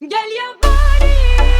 Gel yabani gör